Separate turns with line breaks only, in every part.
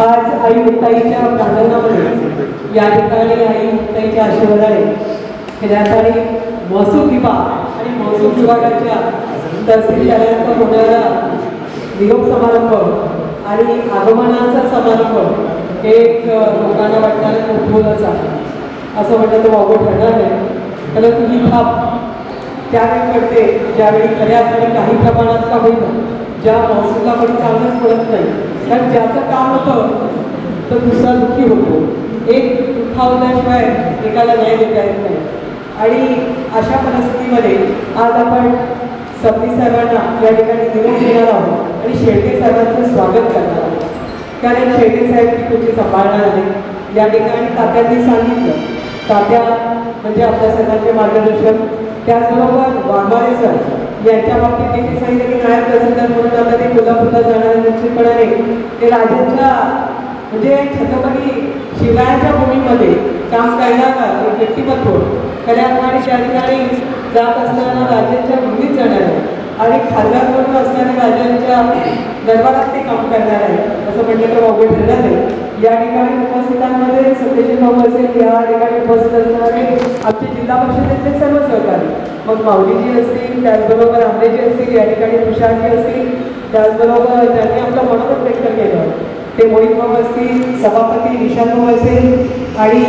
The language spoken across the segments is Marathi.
आज आई मुक्ताईच्या प्रांगणामध्ये या ठिकाणी आई मुक्ताईच्या आशीर्वादाने खेड्यासाठी महसूल विभाग आणि महसूल विभागाच्या तहसीलदारांचा होणारा निरोप समारंभ आणि आगमनाचा समारंभ हे एक लोकांना वाटणारा कुतूहलाचा आहे. असं म्हटलं तर वावगं ठरणार नाही. कारण ही थाप त्यावेळी पडते ज्यावेळी खऱ्या अर्थाने काही प्रमाणात का होईना ज्या महसूलाकडे पण चांगलंच पडत नाही कारण ज्याचं काम होतं तर दुसरा दुःखी होतो. एक दुखावल्याशिवाय एकाला न्याय देता येत नाही. आणि अशा परिस्थितीमध्ये आज आपण सबनी सर्वांना या ठिकाणी निरोप देणार आहोत आणि शेळके साहेबांचं स्वागत करणार आहोत. कारण शेळके साहेब ती तुमची सांभाळणार आहे या ठिकाणी तात्यांनी सांगितलं. तात्या म्हणजे आपल्या सर्वांचे मार्गदर्शक. त्याचबरोबर वाघमारे सर. याच्या बाबतीत देखील सांगितलं की नायक तहसीलदार म्हणून आता ते कोल्हापूरला जाणार निश्चितपणाने ते राजांच्या म्हणजे छत्रपती शिवरायांच्या भूमीमध्ये काम करणार व्यक्तिमत्व खऱ्या अर्थाने त्या ठिकाणी जात असताना राजांच्या भूमीत जाणार आहे आणि खासदार म्हणून असणाऱ्या राजांच्या दरबारात ते काम करणार आहे असं म्हटलं तर वावगं ठरणार नाही. या ठिकाणी उपस्थितांमध्ये सत्यजित भाऊ असेल या ठिकाणी उपस्थित असणारे आमचे जिल्हा परिषदेतले सर्व सहकारी. मग माऊलीजी असतील त्याचबरोबर आंबेजी असतील या ठिकाणी तुषारजी असतील त्याचबरोबर त्यांनी आपलं मनोगत व्यक्त केलं. ते मोहित भाऊ असतील सभापती निशांत भाऊ असेल आणि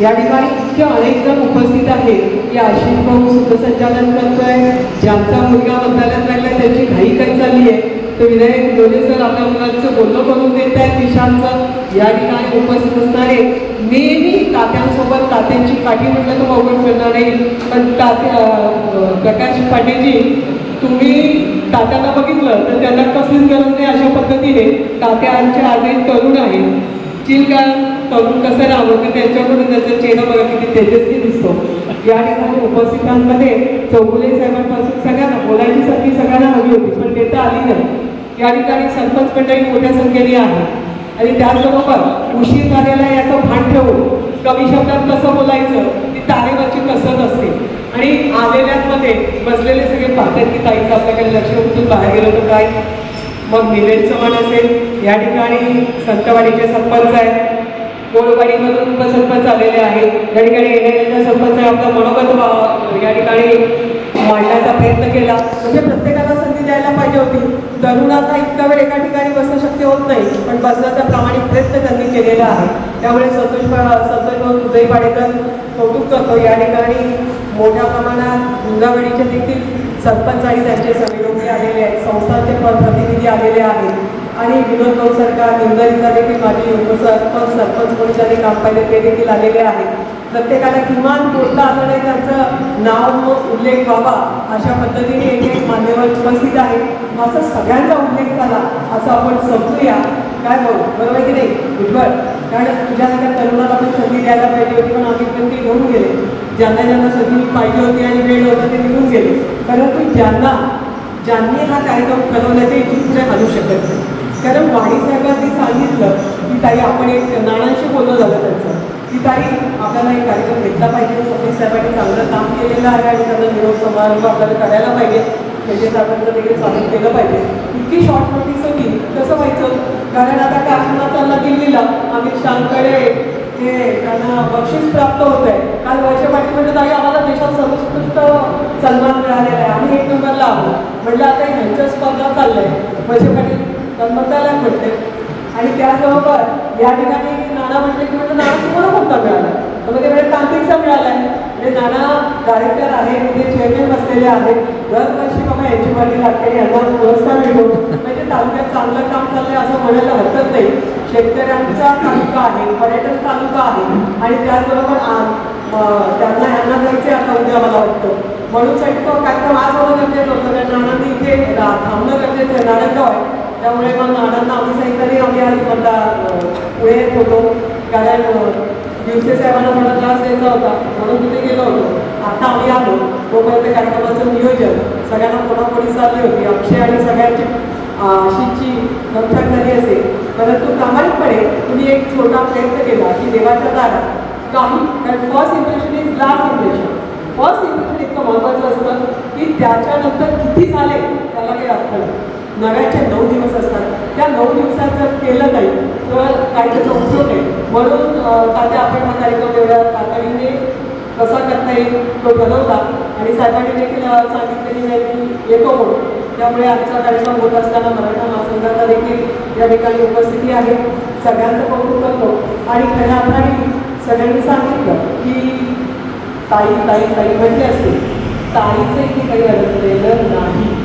या ठिकाणी इतके अनेक जण उपस्थित आहेत की आशिष भाऊ सूत्रसंचालन करतोय ज्यांचा मुलगा मंत्रालयात लागलाय त्याची घाई काही चालली आहे. तर विनायक दोन्ही सर आपल्या मुलांचं बोलणं करून देत आहेत निशांतचं. या ठिकाणी उपस्थित असणारे नेहमी तात्यांसोबत तात्यांची काठी म्हटलं तर अवघड करणार नाही. पण तात्या प्रकाश पाटीलजी तुम्ही तात्यांना बघितलं तर त्यांना कसलीच गरज नाही अशा पद्धतीने तात्यांच्या आज एक तरुण आहेत का? तरुण कसं राहावं? तर त्यांच्याकडून त्याचा चेहरा बघा किती तेजस्वी दिसतो. या ठिकाणी उपस्थितांमध्ये चौगुले साहेबांपासून सगळ्यांना बोलायची संधी सगळ्यांना हवी होती पण ते तर आली नाही. या ठिकाणी सरपंच मंडळी मोठ्या संख्येने आहे आणि त्याचबरोबर उशीर झालेला याचं भान ठेवून कमी शब्दात कसं बोलायचं ती तारेवरची कसरत असते. आणि आलेल्यांमध्ये बसलेले सगळे पाहतात की ताईचं आपल्याकडे लक्ष कुठून बाहेर गेलं तर काय? मग निलेश चव्हाण असेल. या ठिकाणी संतवाडीचे सरपंच आहेत. गोडवाडीमधून उपसरपंच आलेले आहेत. या ठिकाणी येणाऱ्या सरपंच आपला मनोगत वा- या ठिकाणी मांडण्याचा प्रयत्न केला. म्हणजे प्रत्येकाला संधी द्यायला पाहिजे होती. तरुणांना इतका वेळ एका ठिकाणी बसणं शक्य होत नाही पण बसण्याचा प्रामाणिक प्रयत्न त्यांनी केलेला आहे. त्यामुळे संतोष संतोष भाऊ तुझे पाडेकर कौतुक करतो. या ठिकाणी मोठ्या प्रमाणात गुंगावडीचे देखील सरपंच आणि त्यांचे सहयोगी आलेले आहेत. संस्थांचे प्रतिनिधी आलेले आहेत. आणि विनोद भाऊ सरकार निंदरीचा देखील माझी उपसरपंच सरपंच म्हणून काम पाहिले ते देखील आलेले आहेत. प्रत्येकाला किमान बोलता आलं नाही त्यांचं नाव उल्लेख व्हावा अशा पद्धतीने एक एक मान्यवर उपस्थित आहे. असं सगळ्यांचा उल्लेख झाला असं आपण समजूया. काय भाऊ? बरोबर की नाही? भुजबळ कारण तुझ्यासारख्या तरुणाला पण संधी द्यायला पाहिजे होती पण आम्ही पण ती घेऊन गेले. ज्यांना ज्यांना संधी पाहिजे होती आणि वेळ होता ते निघून गेले. परंतु ज्यांना ज्यांनी हा कार्यक्रम कळवल्याचे ते इथून पुढे घालू शकत नाही. कारण वाणी साहेबांनी सांगितलं की ताई आपण एक नानांशी बोललं झालं त्यांचं. की ताई आपल्याला एक कार्यक्रम घेतला पाहिजे. सतीश साहेबांनी चांगलं काम केलेलं आहे आणि त्यांना निरोप समारंभ आपल्याला करायला पाहिजे. त्याचे साहेबांचं देखील स्वागत केलं पाहिजे. इतकी शॉर्ट नोटीस होती. कसं व्हायचं? कारण आता कारखाना चालला दिल्लीला. अमित शहाकडे हे त्यांना बक्षीस प्राप्त होत आहे काल वर्ष पाटील म्हणजे ताई आम्हाला देशात सर्वोत्कृष्ट सन्मान मिळालेला आहे. आम्ही एक नंबरला आहोत. म्हटलं आता ह्यांच्या स्पर्धा चाललंय. वर्ष पाटील तन्मताला म्हटले. आणि त्याचबरोबर या ठिकाणी नाना म्हटले की म्हणजे नाना तुम्हाला कोणता मिळाला? तर मग म्हणजे तांत्रिकचा मिळाला आहे. म्हणजे नाना डायरेक्टर आहे म्हणजे चेअरमॅन बसलेले आहेत. दरवर्षी बाबा याची वाटी लागते यांना पुरस्कार मिळतो. म्हणजे तालुक्यात चांगलं काम चाललंय असं म्हणायला हरकत नाही. शेतकऱ्यांचा तालुका आहे पर्यटन तालुका आहे आणि त्याचबरोबर त्यांना यांना जायचे आता उद्या मला वाटतं. म्हणून साठी तो कार्यक्रम आज होणं गरजेचं होतं. कारण नानांनी इथे थांबणं गरजेचं आहे. नारायणगाव आहे. त्यामुळे मग नानांना आम्ही सांगितलं आम्ही आज म्हणता पुढे येत होतो. कारण अं, दिवसे साहेबांना थोडा त्रास द्यायचा होता. म्हणून तिथे गेलो होतो. आता आम्ही आलो. तोपर्यंत कार्यक्रमाचं नियोजन सगळ्यांना कोणाकोणी चालली होती. अक्षय आणि सगळ्यांची आशीची नमछाक झाली असेल. परंतु प्रामाणिकपणे तुम्ही एक छोटा प्रयत्न केला की देवाच्या दारात काही कारण first impression is last impression first impression इतकं इतकं महत्त्वाचं असतं की त्याच्यानंतर किती झाले त्याला काही अर्थ नाही. नव्याचे नऊ दिवस असतात. त्या नऊ दिवसात जर केलं नाही तर काही त्याचा उपयोग नाही म्हणून अं, तात्या आपण हा कार्यक्रम एवढ्या तातडीने कसा करता येईल तो ठरवला आणि साताडी देखील सांगितलेली नाही की येतो म्हणून. त्यामुळे आजचा कार्यक्रम होत असताना मराठा महासंघाचा देखील या ठिकाणी उपस्थिती आहे. सगळ्यांचं कौतुक करतो. आणि खऱ्या अर्थाने सगळ्यांनी सांगितलं की ताई ताई ताई म्हटले असते ताईचं इथे काही अडकलेलं नाही.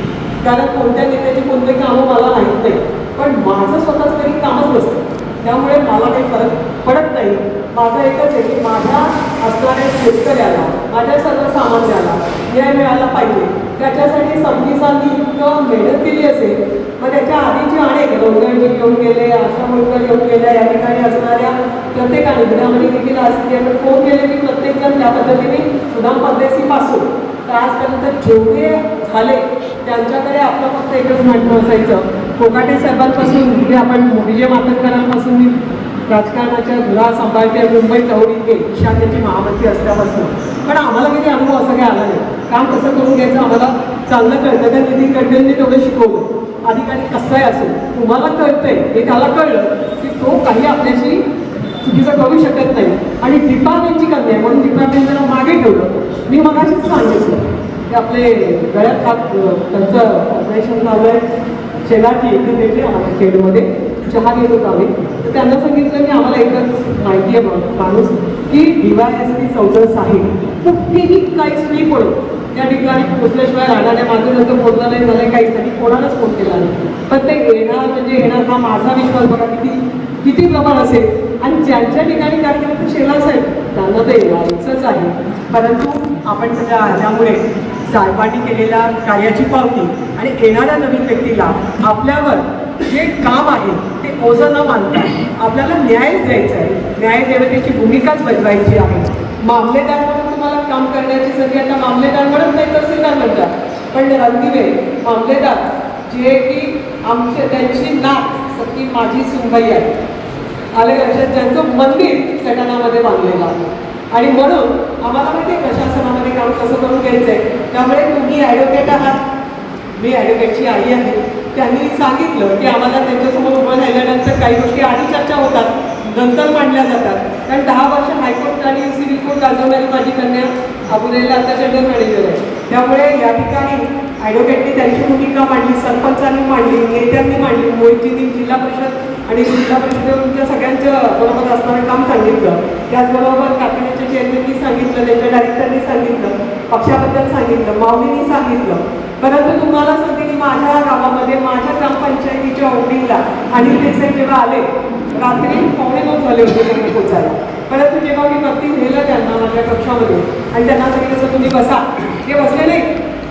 कारण कोणत्या नेत्याची कोणते कामं मला माहीत नाही. पण माझं स्वतःच तरी कामच नसतं. त्यामुळे मला काही फरक पडत नाही. माझं एकच आहे की माझ्या असणाऱ्या शेतकऱ्याला माझ्या सर्वसामान्याला न्याय मिळाला पाहिजे. त्याच्यासाठी संविधानी इतकं मेहनत केली असेल. मग त्याच्या आधीचे अनेक गौरवजी येऊन गेले आशा मुलकर येऊन गेल्या या ठिकाणी असणाऱ्या प्रत्येकाने घरामध्ये देखील असते फोन केले की प्रत्येकजण त्या पद्धतीने सुधाम परदेशीपासून. तर आजपर्यंत जेवढे झाले त्यांच्याकडे आपलं फक्त एकच म्हणणं असायचं कोकाटे साहेबांपासून म्हणजे आपण विजय मातंकरांपासून मी राजकारणाच्या धुरा सांभाळते मुंबई तवडीत गेली ईशान्याची महामती असल्यापासून. पण आम्हाला कधी अनुभव असा काही आला नाही. काम कसं करून घ्यायचं आम्हाला चाललं कळतं त्या नितीन गडकरींनी तेवढं शिकवलं अधिकारी कसंही असेल तुम्हाला कळतंय हे त्याला कळलं की तो काही आपल्याशी चुकीचं करू शकत नाही. आणि डिपार्टमेंटची कमी आहे म्हणून डिपार्टमेंट त्यांना मागे ठेवलं. मी मगाशीच सांगितलं ते आपले गळ्यात हात त्यांचं ऑपरेशन झालं आहे. शेलाटी इथे भेटले खेडमध्ये. चहा घेत होतो आम्ही. तर त्यांना सांगितलं की आम्हाला एकच माहिती आहे बघ माणूस की डी वाय एस पी कुठेही काही स्वीप होईल त्या ठिकाणी पोचल्याशिवाय राहणार नाही. माझं त्याचं बोललं नाही झालं काहीच नाही. कोणालाच फोन केला नाही. पण ते येणार म्हणजे येणार हा माझा विश्वास बघा किती किती प्रमाण असेल. आणि ज्यांच्या ठिकाणी कार्यक्रम शेला साहेब. त्यांना ते यायचंच आहे. परंतु आपण सगळ्या आल्यामुळे साहेबांनी केलेल्या कार्याची पावती आणि येणाऱ्या नवीन व्यक्तीला आपल्यावर जे काम आहे ते ओझं न मानता आपल्याला न्याय द्यायचा आहे. न्याय देवतेची भूमिकाच बजवायची आहे. मामलेदार म्हणून तुम्हाला काम करण्याची संधी आता मामलेदार म्हणत नाही तहसीलदार म्हणतात पण रणदिवे मामलेदार जे की आमचे त्यांची नाक सख्खी माझी सुंगाई आहे. आले लक्षात ज्यांचं मंदिर सटाणामध्ये बांधलेलं आहे. आणि म्हणून आम्हाला माहिती आहे प्रशासनामध्ये काम कसं करून घ्यायचं आहे त्यामुळे तुम्ही ॲडव्होकेट आहात. मी ॲडव्होकेटची आई आहे. त्यांनी सांगितलं की आम्हाला त्यांच्यासमोर उभं राहिल्यानंतर काही गोष्टी आधी चर्चा होतात नंतर मांडल्या जातात. कारण दहा वर्ष हायकोर्ट आणि सिव्हिल कोर्ट गाजवणारी माझी कन्या अबुरेला आता जनरल मॅनेजर आहे. त्यामुळे या ठिकाणी ॲडव्होकेटने त्यांची भूमिका मांडली सरपंचांनी मांडली नेत्यांनी मांडली मोहितींनी जिल्हा परिषद आणि जिल्हा परिषदेच्या सगळ्यांच्या बरोबर असणारं काम सांगितलं. त्याचबरोबर कॅबिनेटच्या चेअरमॅननी सांगितलं त्यांच्या डायरेक्टरनी सांगितलं पक्षाबद्दल सांगितलं माऊलींनी सांगितलं. परंतु तुम्हाला सांगते की माझ्या गावामध्ये माझ्या ग्रामपंचायतीच्या ओपनिंगला अनिल देसाई जेव्हा आले रात्री पावणे नऊ झाले होते त्यांना पोचायला परंतु जेव्हा मी वरती नेलं त्यांना माझ्या कक्षामध्ये आणि त्यांना सांगितलं "सर, तुम्ही बसा. ते बसले नाही.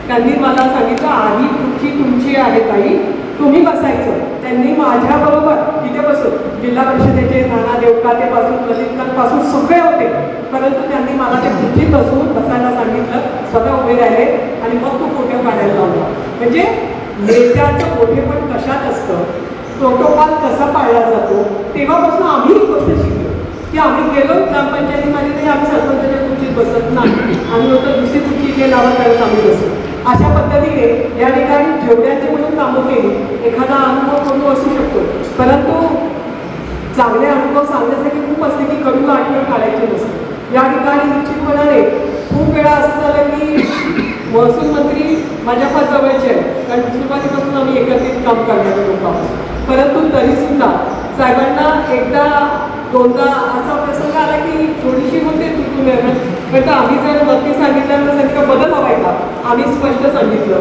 त्यांनी मला सांगितलं आधी खुर्ची तुमची आहे ताई तुम्ही बसायचं. त्यांनी माझ्याबरोबर तिथे बसून जिल्हा परिषदेचे नाना देवकातेपासून प्रदीपकांपासून सगळे होते. परंतु त्यांनी मला ते खुर्चीत बसून बसायला सांगितलं स्वतः उभे राहिले आणि मग तो फोटो काढायला लावला. म्हणजे नेत्याचं मोठेपण कशात असतं? प्रोटोकॉल कसा पाळला जातो? तेव्हापासून आम्ही ही गोष्ट शिकलो. की आम्ही गेलो ग्रामपंचायतीमध्ये तरी आम्ही सरपंचाच्या खुर्चीत बसत नाही. आम्ही होतो दुसरी खुर्ची इथे लावत आम्ही बसतो. अशा पद्धतीने या ठिकाणी जेवढ्याचे म्हणून कामं केली. एखादा अनुभव करू असू शकतो. परंतु चांगले अनुभव सांगण्यासाठी खूप असते की कडूला आठवण काढायची नसते. या ठिकाणी निश्चितपणाने खूप वेळा असं झालं की महसूल मंत्री माझ्या फार जवळचे आहे कारण सुरुवातीपासून आम्ही एकत्रित काम करणारे लोक आहोत परंतु तरीसुद्धा साहेबांना एकदा दोनदा असा प्रसंग आला की थोडीशी होते पण तर आम्ही जर नक्की सांगितलं तर सांगितलं बदल हवाय का? आम्ही स्पष्ट सांगितलं.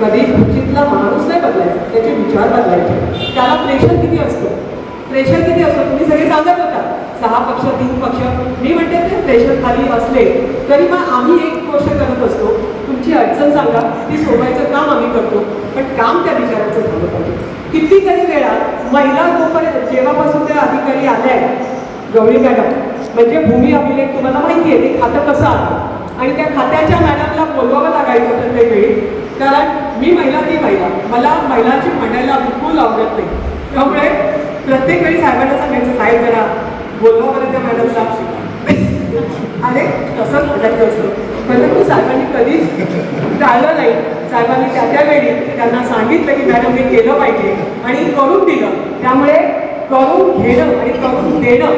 कधी खुर्चीतला माणूस नाही बदलायचा त्याचे विचार बदलायचे. त्याला प्रेशर किती असतं? प्रेशर किती असतो? तुम्ही सगळे सांगत होता. सहा पक्ष तीन पक्ष. मी म्हणते ते प्रेशर खाली असले तरी मग आम्ही एक गोष्ट करत असतो. तुमची अडचण सांगा. ती सोडायचं काम आम्ही करतो. पण काम त्या विचाराचं झालं पाहिजे. कितीतरी वेळा महिला जोपर्यंत जेव्हापासून त्या अधिकारी आल्या आहेत गौरी मॅडम म्हणजे भूमी अभिलेख तुम्हाला माहिती आहे ते खातं कसं आलं? आणि त्या खात्याच्या मॅडमला बोलवावं लागायचं प्रत्येक वेळी कारण मी महिला ती महिला मला महिलाची म्हणायला बिलकुल आवडत नाही. त्यामुळे प्रत्येक वेळी साहेबांना सांगायचं साहेब जरा बोलवा बरं त्या मॅडमला. अरे तसंच म्हणायचं असतं. परंतु साहेबांनी कधीच टाळलं नाही. साहेबांनी त्या त्या वेळी त्यांना सांगितलं की मॅडम हे केलं पाहिजे आणि करून दिलं. त्यामुळे करून घेणं आणि करून देणं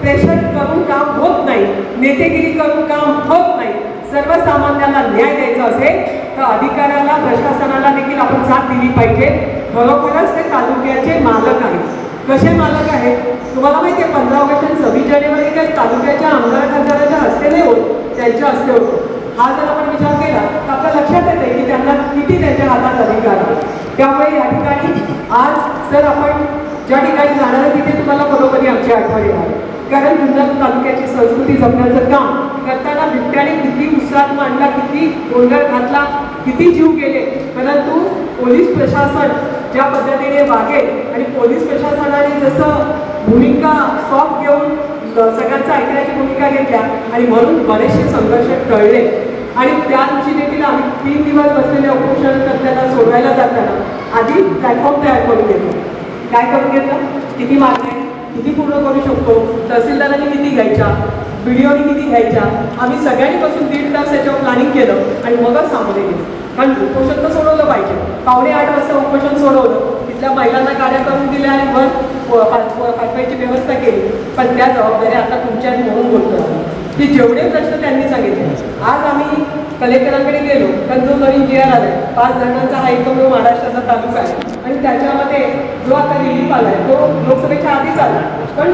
प्रेशर करून काम होत नाही नेतेगिरी करून काम होत नाही सर्वसामान्यांना न्याय द्यायचा असेल तर अधिकाऱ्याला प्रशासनाला देखील आपण साथ दिली पाहिजे. खरोखरच ते तालुक्याचे मालक आहेत. कसे मालक आहेत? तुम्हाला माहिती आहे पंधरा ऑगस्ट आणि सव्वीस जानेवारी काही तालुक्याच्या आमदार खासदाराच्या हस्ते नाही होत त्यांच्या हस्ते होतो. हा जर आपण विचार केला तर आपल्या लक्षात येते की त्यांना किती त्यांच्या हातात अधिकार आहे त्यामुळे या ठिकाणी आज जर आपण ज्या ठिकाणी जाणार आहे तिथे तुम्हाला बरोबरी आमची आठवण येणार कारण जुन्नर तालुक्याची संस्कृती जपण्याचं काम करताना बिबट्याने किती उत्साह मांडला किती गोंधळ घातला किती जीव गेले. परंतु पोलीस प्रशासन ज्या पद्धतीने वागेल आणि पोलीस प्रशासनाने जसं भूमिका सॉफ्ट घेऊन सगळ्यांचा ऐकण्याची भूमिका घेतल्या आणि म्हणून बरेचसे संघर्ष टळले. आणि त्या दिवशी देखील आम्ही तीन दिवस बसलेल्या उपोषणकर्त्यांना सोडवायला जाताना आधी प्लॅटफॉर्म तयार करून घेतला. काय करून घेतलं? किती मागण्या किती पूर्ण करू शकतो? तहसीलदारांनी किती घ्यायच्या? बीडीओनी किती घ्यायच्या? आम्ही सगळ्यांनी बसून दीड तास याच्यावर प्लॅनिंग केलं आणि मगच सांगले गेलो. कारण उपोषण तर सोडवलं पाहिजे. पावणे आठ वाजता उपोषण सोडवलं. तिथल्या महिलांना कार्य करून दिले आणि वर पाठवायची व्यवस्था केली. पण त्या जबाबदाऱ्या आता तुमच्या म्हणून बोलतो की जेवढे प्रश्न त्यांनी सांगितले आज आम्ही कलेक्टरांकडे गेलो कारण जो नवीन जी आर आलाय पाच जणांचा हा एकमेव महाराष्ट्राचा तालुका आहे. आणि त्याच्यामध्ये जो आता रिलीफ आहे तो लोकसभेच्या आधीच आला पण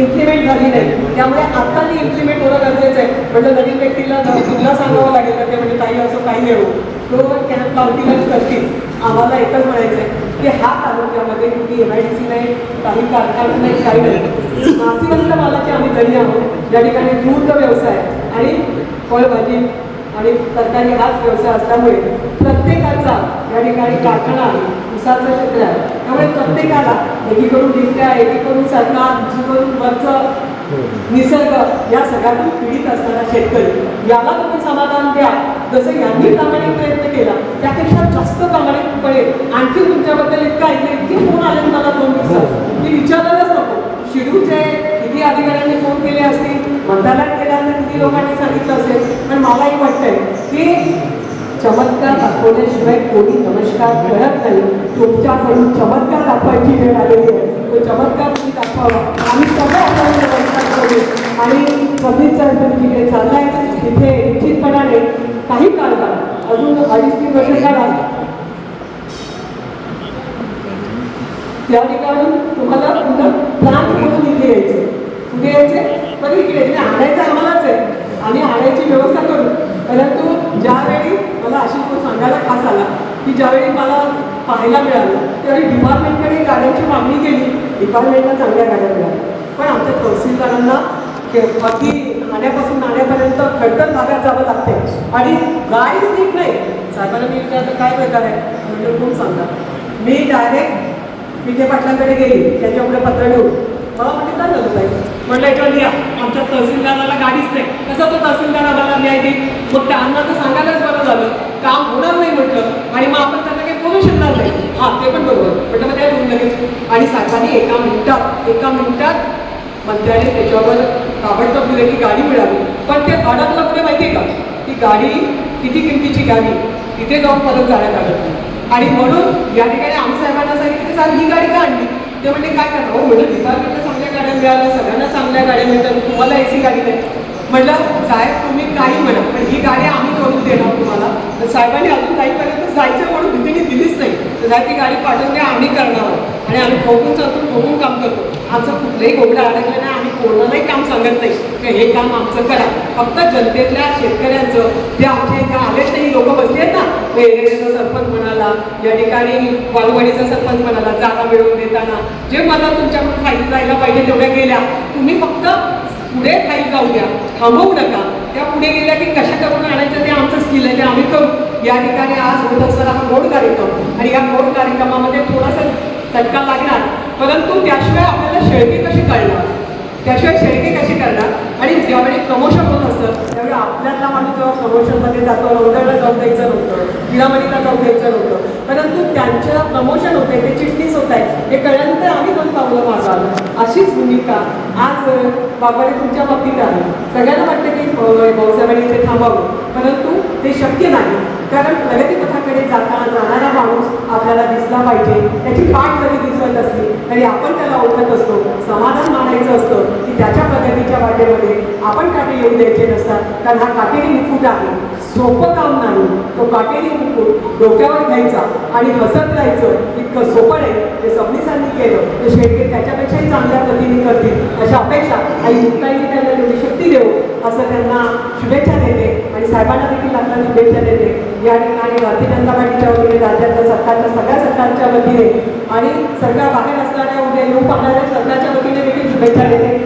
इम्प्लिमेंट झाली नाही. त्यामुळे आता ती इम्प्लिमेंट होणं गरजेचं आहे. म्हणजे नवीन व्यक्तीला पुन्हा सांगावं लागेल तर ते म्हणजे काही असं काही मिळू तो तो कॅम्प लावतीलच करतील. आम्हाला एकच म्हणायचं आहे की हा तालुक्यामध्ये कुठली एम आय डी सी नाही काही कारखाना नाही काही नाही. नाशिवंत मालाचे आम्ही घरी आहोत. ज्या ठिकाणी दूध व्यवसाय आणि फळभाजी आणि तरकारी हाच व्यवसाय असल्यामुळे प्रत्येकाचा या ठिकाणी कारखाना आहे उसाचं क्षेत्र आहे. त्यामुळे प्रत्येकाला एकीकडून दिसत्या एकीकडून सरकार दुसरीकडून वरचं निसर्ग या सगळ्यातून पीडित असणारा शेतकरी. याला तुम्ही समाधान द्या. जसं यांनी प्रामाणिक प्रयत्न केला त्यापेक्षा जास्त प्रामाणिकपणे आणखी तुमच्याबद्दल इतका ऐकलं इतके फोन आले मला दोन दिवसात. मी विचारायलाच नको. शिरूचे किती अधिकाऱ्यांनी फोन केले असतील मंत्रालयात गेल्यानंतर किती लोकांनी सांगितलं असेल. पण मलाही वाटतंय की चमत्कार दाखवल्याशिवाय कोणी नमस्कार करत नाही. तुमच्याकडून चमत्कार दाखवायची वेळ आलेली आहे. तो चमत्कार तुम्ही दाखवावा. आम्ही सगळ्या नमस्कार करू. आणि सव्वीस तिकडे चाललाय तिथे निश्चितपणाने काही काळ अजून अडीच तीन वर्ष काढा त्या ठिकाणी तुम्हाला पुन्हा प्लॅन करून इथे यायचं. कुठे यायचे? पण इकडे आणायचं आम्हालाच आहे. आणि आणायची व्यवस्था करू. परंतु ज्यावेळी मला आशिष सांगायला खास आला की ज्यावेळी मला पाहायला मिळालं त्यावेळी डिपार्टमेंटकडे गाड्यांची मागणी केली. डिपार्टमेंटला चांगल्या गाड्या मिळाल्या. पण आमच्या तहसीलदारांना के- बाकी नाण्यापासून नाण्यापर्यंत खडतर भागात जावं लागते. आणि गाडीच नीट नाही. साहेबांना मी विचारलं काय प्रकार आहे? म्हणजे कोण सांगा मी डायरेक्ट विजय पाटलांकडे गेली. त्यांच्यापुढे पत्र घेऊन मला म्हणजे काय झालं ताई म्हटलं इकडं लिहा. आमच्या तहसीलदाराला गाडीच नाही. कसं तो तहसीलदार आम्हाला न्याय देईल? मग त्यांना तर सांगायलाच बरं झालं. काम होणार नाही म्हटलं. आणि मग आपण त्यांना काही बोलू शकणार नाही. हां ते पण बरोबर. म्हटलं मग त्या घेऊन लगेच? आणि साहेबांनी एका मिनिटात एका मिनिटात मंत्र्याने त्याच्यावर ताबडतोब दिले की गाडी मिळाली. पण ते अडकलं कुठे माहिती आहे का? ती गाडी किती किमतीची गाडी तिथे जाऊन परत जाण्यात आलं आणि म्हणून या ठिकाणी आम्ही साहेबांना सांगितलं साहेब ही गाडी का आणली? ते म्हणजे काय करणार? हो म्हणजे विचार गाड्या मिळाल्या सगळ्यांना चांगल्या गाड्या मिळतात तुम्हाला एसी गाडी नाही म्हटलं साहेब तुम्ही काही म्हणा पण ही गाडी आम्ही करून देणार तुम्हाला. तर साहेबांनी अजून काहीपर्यंत जायचं म्हणून भीतीने दिलीच नाही. तर साहेब ती गाडी पाठवून द्या आम्ही करणार आहोत. आणि आम्ही ठोकून चालतो ठोकून काम करतो. आमचं कुठलंही गोगडं अडकलं नाही आम्ही कोणालाही काम सांगत नाही. की हे काम आमचं करा. फक्त जनतेतल्या शेतकऱ्यांचं जे आमच्या इथे आलेच नाही लोक बसले आहेत ना ते सरपंच म्हणाला या ठिकाणी वालवाडीचा सरपंच म्हणाला जागा मिळवून देताना. जे मला तुमच्याकडून खाली जायला पाहिजे तेवढ्या गेल्या. तुम्ही फक्त पुढे खाली जाऊ द्या. थांबवू नका. त्या पुढे गेल्या की कशा करून आणायचं ते आमचं स्किल आहे ते आम्ही करू. या ठिकाणी आज होत असताना हा गोड कार्यक्रम. आणि या गोड कार्यक्रमामध्ये थोडासा चटका लागणार. परंतु त्याशिवाय आपल्याला शेळकी कशी कळणार? त्याशिवाय शेळके कशी करणार? आणि ज्यावेळी प्रमोशन होत असतं त्यावेळी आपल्यातला माणूस जेव्हा प्रमोशनमध्ये जातो रौदळला जाऊन द्यायचं नव्हतं हिरामणीला जाऊन द्यायचं नव्हतं. परंतु त्यांचं प्रमोशन होत ते चिटणीस होत आहे हे कळल्यानंतर आम्ही दोन पावलं मागं अशीच भूमिका आज बाबाने तुमच्या बाबतीत आहे. सगळ्यांना वाटतं की भाऊसाहेबांनी इथे थांबावं. परंतु ते शक्य नाही. कारण प्रगतीपथाकडे जाताना जाणारा माणूस आपल्याला दिसला पाहिजे त्याची पाठ जरी दिसत असली तरी आपण त्याला ओळखत असतो. समाधान मानायचं असतं की त्याच्या प्रगतीच्या वाटेमध्ये आपण काटे येऊ द्यायचे नसतात. कारण हा काटेरी मुकुट आहे. सोपं काम नाही. तो काटेरी मुकुट डोक्यावर घ्यायचा आणि हसत राहायचं. इतकं सोपं आहे. ते सबनीसांनी केलं तर शेवटी त्याच्यापेक्षाही चांगल्या पद्धतीने करतील. अशा अपेक्षा आई मुक्ताईने त्यांना तेवढी शक्ती देऊ असं त्यांना शुभेच्छा देते. आणि साहेबांना देखील आपल्याला शुभेच्छा देते. या ठिकाणी भारतीय जनता पार्टीच्या वतीने राज्याच्या सरकारच्या सगळ्या सरकारच्या वतीने आणि सरकार बाहेर असणाऱ्या उद्या येऊ पाहणाऱ्या सरकारच्या वतीने देखील शुभेच्छा देते.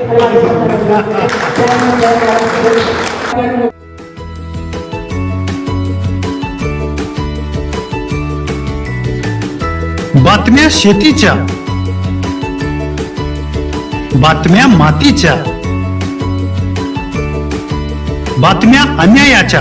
बातम्या शेतीच्या. बातम्या मातीच्या. बातम्या अन्यायाच्या.